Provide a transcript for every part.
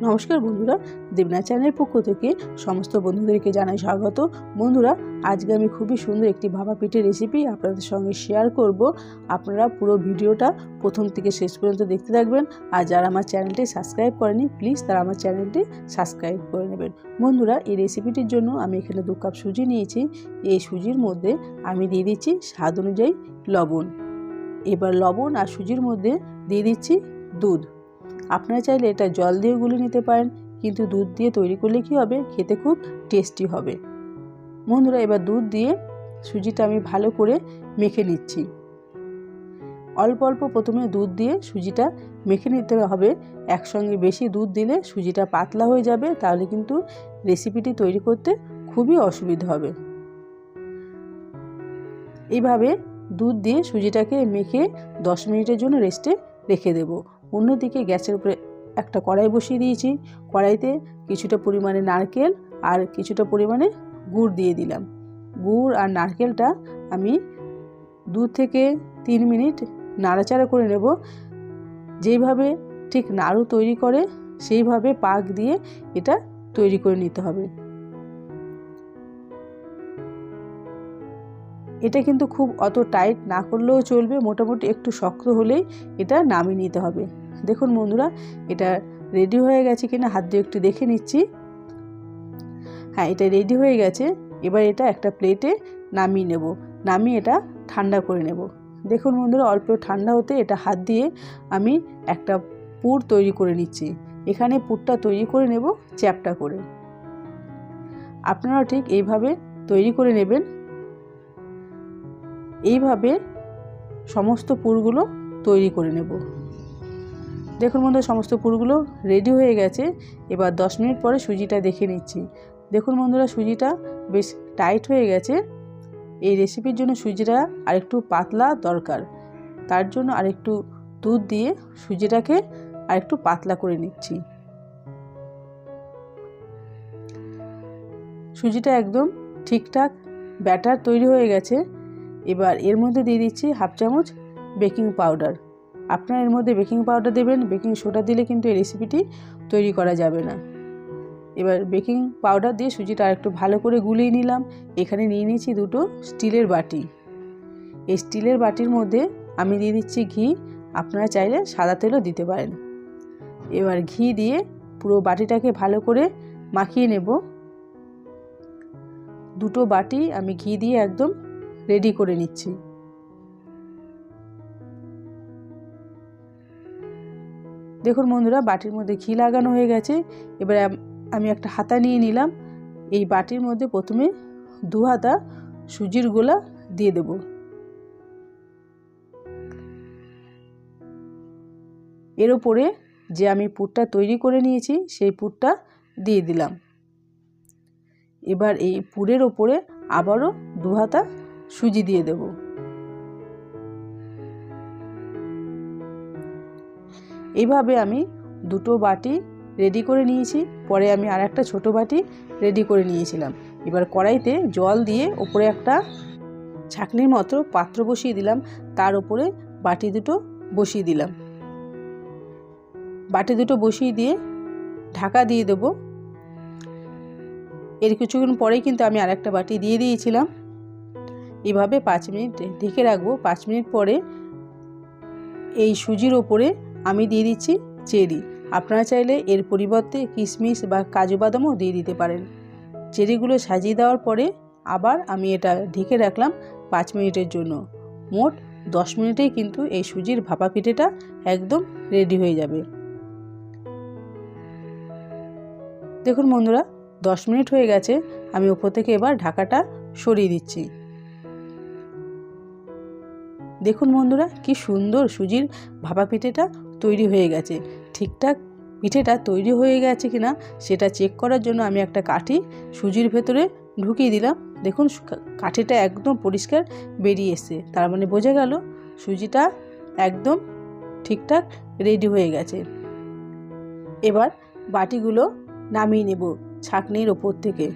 নমস্কার বন্ধুরা দেবনা চ্যানেলের পক্ষ থেকে সমস্ত বন্ধুদেরকে জানাই স্বাগত। বন্ধুরা, আজকে আমি খুবই সুন্দর একটি ভাপা পিঠের রেসিপি আপনাদের সঙ্গে শেয়ার করব। আপনারা পুরো ভিডিওটা প্রথম থেকে শেষ পর্যন্ত দেখতে থাকবেন। আর যারা আমার চ্যানেলটি সাবস্ক্রাইব করেনি প্লিজ তারা আমার চ্যানেলটি সাবস্ক্রাইব করে নেবেন। বন্ধুরা, এই রেসিপিটির জন্য আমি এখানে দু কাপ সুজি নিয়েছি। এই সুজির মধ্যে আমি দিয়ে দিচ্ছি স্বাদ অনুযায়ী লবণ। এবার লবণ আর সুজির মধ্যে দিয়ে দিচ্ছি দুধ। আপনারা চাইলে এটা জল দিয়ে গুলে নিতে পারেন, কিন্তু দুধ দিয়ে তৈরি করলে কি হবে? খেতে খুব টেস্টি হবে। বন্ধুরা, এবার দুধ দিয়ে সুজিটা আমি ভালো করে মেখে নিচ্ছি। অল্প অল্প প্রথমে দুধ দিয়ে সুজিটা মেখে নিতে হবে। একসঙ্গে বেশি দুধ দিলে সুজিটা পাতলা হয়ে যাবে, তাহলে কিন্তু রেসিপিটি তৈরি করতে খুবই অসুবিধা হবে। এইভাবে দুধ দিয়ে সুজিটাকে মেখে দশ মিনিটের জন্য রেস্টে রেখে দেবো। অন্যদিকে গ্যাসের উপরে একটা কড়াই বসিয়ে দিয়েছি। কড়াইতে কিছুটা পরিমাণে নারকেল আর কিছুটা পরিমাণে গুড় দিয়ে দিলাম। গুড় আর নারকেলটা আমি দু থেকে তিন মিনিট নাড়াচাড়া করে নেব। যেইভাবে ঠিক নাড়ু তৈরি করে, সেইভাবে পাক দিয়ে এটা তৈরি করে নিতে হবে। এটা কিন্তু খুব অত টাইট না করলেও চলবে। মোটামুটি একটু শক্ত হলেই এটা নামিয়ে নিতে হবে। দেখুন বন্ধুরা, এটা রেডি হয়ে গেছে কিনা হাত দিয়ে একটু দেখে নিচ্ছি। হ্যাঁ এটা রেডি হয়ে গেছে, এবার এটা একটা প্লেটে নামিয়ে নেব। নামিয়ে এটা ঠান্ডা করে নেব। দেখুন বন্ধুরা, অল্প ঠান্ডা হতে এটা হাত দিয়ে আমি একটা পুর তৈরি করে নিচ্ছি। এখানে পুরটা তৈরি করে নেব চ্যাপটা করে। আপনারা ঠিক এইভাবে তৈরি করে নেবেন। এইভাবে সমস্ত পুরগুলো তৈরি করে নেব। দেখুন বন্ধু সমস্ত পুরগুলো রেডি হয়ে গেছে। এবার দশ মিনিট পরে সুজিটা দেখে নিচ্ছি। দেখুন বন্ধুরা, সুজিটা বেশ টাইট হয়ে গেছে। এই রেসিপির জন্য সুজিটা আরেকটু পাতলা দরকার। তার জন্য আরেকটু দুধ দিয়ে সুজিটাকে আরেকটু পাতলা করে নিচ্ছি। সুজিটা একদম ঠিকঠাক ব্যাটার তৈরি হয়ে গেছে। এবার এর মধ্যে দিয়ে দিচ্ছি হাফ চামচ বেকিং পাউডার আপনারা এর মধ্যে বেকিং পাউডার দেবেন, বেকিং সোডা দিলে কিন্তু এই রেসিপিটি তৈরি করা যাবে না। এবার বেকিং পাউডার দিয়ে সুজিটা আর একটু ভালো করে গুলিয়ে নিলাম। এখানে নিয়ে নিয়েছি দুটো স্টিলের বাটি। এই স্টিলের বাটির মধ্যে আমি দিয়ে দিচ্ছি ঘি। আপনারা চাইলে সাদা তেলও দিতে পারেন। এবার ঘি দিয়ে পুরো বাটিটাকে ভালো করে মাখিয়ে নেব। দুটো বাটি আমি ঘি দিয়ে একদম রেডি করে নিচ্ছি। দেখুন বন্ধুরা, বাটির মধ্যে ঘি লাগানো হয়ে গেছে। এবার আমি একটা হাতা নিয়ে নিলাম। এই বাটির মধ্যে প্রথমে দু হাতা সুজির গোলা দিয়ে দেব। এর ওপরে যে আমি পুরটা তৈরি করে নিয়েছি, সেই পুরটা দিয়ে দিলাম। এবার এই পুরের ওপরে আবারও দু হাতা সুজি দিয়ে দেবো। এইভাবে আমি দুটো বাটি রেডি করে নিয়েছি। পরে আমি আর একটা ছোটো বাটি রেডি করে নিয়েছিলাম। এবার কড়াইতে জল দিয়ে ওপরে একটা ছাকনির মতো পাত্র বসিয়ে দিলাম। তার উপরে বাটি দুটো বসিয়ে দিলাম। বাটি দুটো বসিয়ে দিয়ে ঢাকা দিয়ে দেবো। এর কিছুক্ষণ পরেই কিন্তু আমি আর একটা বাটি দিয়ে দিয়েছিলাম। এভাবে পাঁচ মিনিট ঢেকে রাখব। পাঁচ মিনিট পরে এই সুজির ওপরে আমি দিয়ে দিচ্ছি চেরি। আপনারা চাইলে এর পরিবর্তে কিশমিশ বা কাজু বাদামও দিয়ে দিতে পারেন। চেরিগুলো সাজিয়ে দেওয়ার পরে আবার আমি এটা ঢেকে রাখলাম পাঁচ মিনিটের জন্য। মোট দশ মিনিটেই কিন্তু এই সুজির ভাপা পিঠেটা একদম রেডি হয়ে যাবে। দেখুন বন্ধুরা, দশ মিনিট হয়ে গেছে, আমি ওপর থেকে এবার ঢাকাটা সরিয়ে দিচ্ছি। দেখুন বন্ধুরা, কি সুন্দর সুজির ভাপা পিঠেটা তৈরি হয়ে গেছে। ঠিকঠাক পিঠেটা তৈরি হয়ে গেছে কিনা সেটা চেক করার জন্য আমি একটা কাঠি সুজির ভেতরে ঢুকিয়ে দিলাম। দেখুন কাঠিটা একদম পরিষ্কার বেরিয়ে এসছে। তার মানে বোঝা গেল সুজিটা একদম ঠিকঠাক রেডি হয়ে গেছে। এবার বাটিগুলো নামিয়ে নেব ছাকনির ওপর থেকে।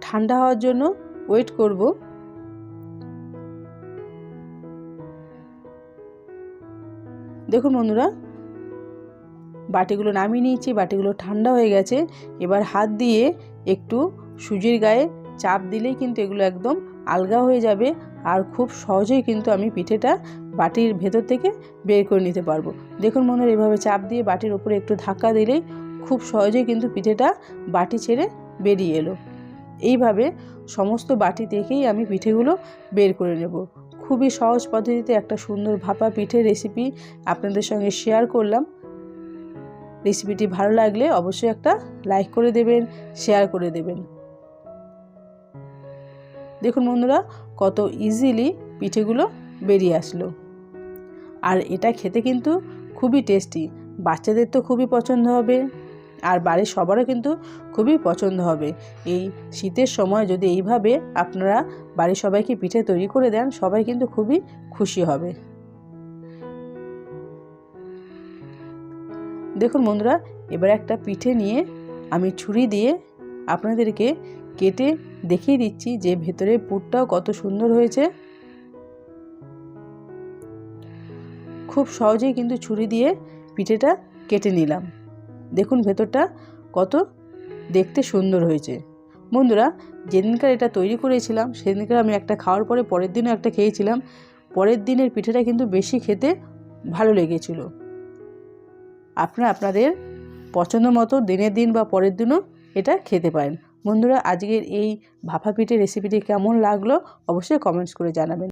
ঠান্ডা হওয়ার জন্য ওয়েট করব। দেখুন বন্ধুরা, বাটিগুলো নামিয়ে নিয়েছি, বাটিগুলো ঠান্ডা হয়ে গেছে। এবার হাত দিয়ে একটু সুজির গায়ে চাপ দিলেই কিন্তু এগুলো একদম আলগা হয়ে যাবে আর খুব সহজেই কিন্তু আমি পিঠেটা বাটির ভেতর থেকে বের করে নিতে পারব। দেখুন মনে এভাবে চাপ দিয়ে বাটির উপরে একটু ধাক্কা দিলেই খুব সহজেই কিন্তু পিঠেটা বাটি ছেড়ে বেরিয়ে এলো। এইভাবে সমস্ত বাটি থেকেই আমি পিঠেগুলো বের করে নেব। খুবই সহজ পদ্ধতিতে একটা সুন্দর ভাপা পিঠের রেসিপি আপনাদের সঙ্গে শেয়ার করলাম। রেসিপিটি ভালো লাগলে অবশ্যই একটা লাইক করে দেবেন শেয়ার করে দেবেন। দেখুন বন্ধুরা, কত ইজিলি পিঠেগুলো বেরিয়ে আসলো। আর এটা খেতে কিন্তু খুবই টেস্টি বাচ্চাদের তো খুবই পছন্দ হবে। আর বাড়ির সবারও কিন্তু খুবই পছন্দ হবে। এই শীতের সময় যদি এইভাবে আপনারা বাড়ির সবাইকে পিঠে তৈরি করে দেন, সবাই কিন্তু খুবই খুশি হবে। দেখুন বন্ধুরা, এবার একটা পিঠে নিয়ে আমি ছুরি দিয়ে আপনাদেরকে কেটে দেখিয়ে দিচ্ছি যে ভেতরে পুরটাও কত সুন্দর হয়েছে। খুব সহজেই কিন্তু ছুরি দিয়ে পিঠেটা কেটে নিলাম। দেখুন ভেতরটা কত দেখতে সুন্দর হয়েছে। বন্ধুরা, যেদিনকার এটা তৈরি করেছিলাম, সেদিনকার আমি একটা খাওয়ার পরে পরের দিনও একটা খেয়েছিলাম। পরের দিনের পিঠেটা কিন্তু বেশি খেতে ভালো লেগেছিল। আপনারা আপনাদের পছন্দ মতো দিনের দিন বা পরের দিনও এটা খেতে পারেন। বন্ধুরা, আজকের এই ভাপা পিঠে রেসিপিটি কেমন লাগল অবশ্যই কমেন্টস করে জানাবেন।